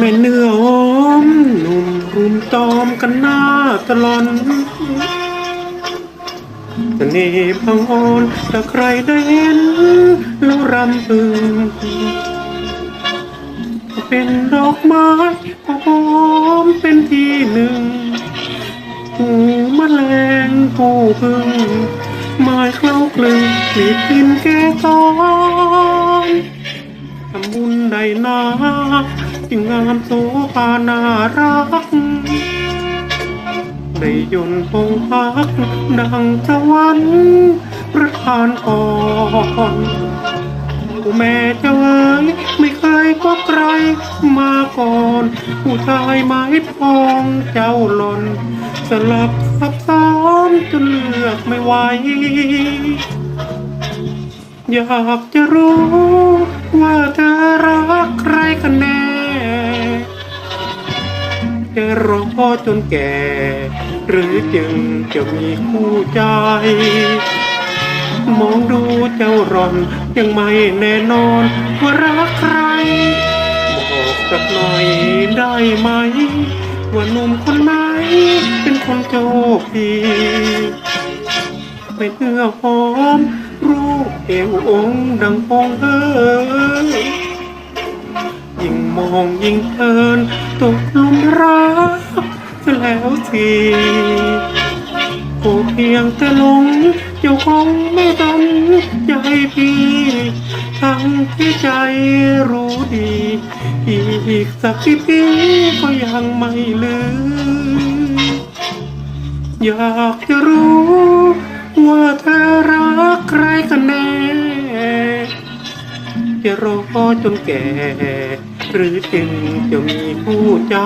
ม่เนื้อหอมหนุ่มรุมตอมกันหน้าตลอนเสน่ห์พังอ่อนถ้าใครได้เห็นแล้วรำพึงเป็นดอกไม้หอมเป็นที่หนึ่งหูแมลงผู้พึ่งไม้เคล้าคลึงมีกลินแก่ตอนำบุญได้นาจึงงามโสภานารัก ได้ยนต์พงพัก ดังสวรรค์ประทานพรผู้แม่เจ้าเอ๋ยไม่เคยพบใครมาก่อน ผู้ชายไม้พองเจ้าหล่น สลับซับซ้อนจนเลือกไม่ไหวอยากจะรู้ ว่าเธอรักใครกันแน่จะรอจนแก่ หรือจึงจะมีคู่ใจ มองดูเจ้าร่อนยังไม่แน่นอน ว่ารักใคร บอกสักหน่อยได้ไหม ว่าหนุ่มคนไหนเป็นคนโชคดีไม่เนื้อหอม รูปเอวองค์ดังพองเอ้ยยิ่งมองยิ่งเพลินตกลุมรักซะแล้วสิโอเพียงแต่ลงเจ้าคงไม่สนใจพี่ ทั้งที่ใจรู้ดี อีกสักกี่ปีก็ยังไม่ลืมอยากจะรู้ว่าเธอรักใคร จะรอจนแก่ หรือจึงจะมีผู้ใจ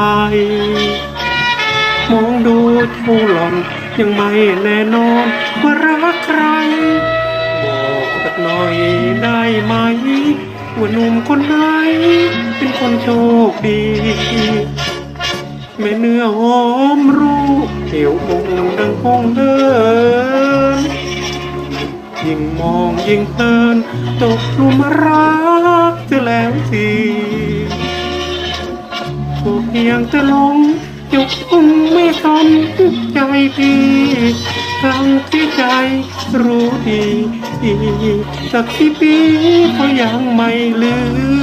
มองดูเจ้าหล่อนยังไม่แน่นอนว่ารักใคร บอกสักหน่อยได้ไหม ว่าหนุ่มคนไหน เป็นคนโชคดีแม่เนื้อหอมรูปเอวองค์ดังคงเดิน ยิ่งมองยิ่งเพลินตกหลุมรักเธอแล้วสิก็เพียงจะหลงจุกคุ้มไม่ทนใจพี่ทั้งที่ใจรู้ดี อีกสักที่ปีก็ยังไม่ลืม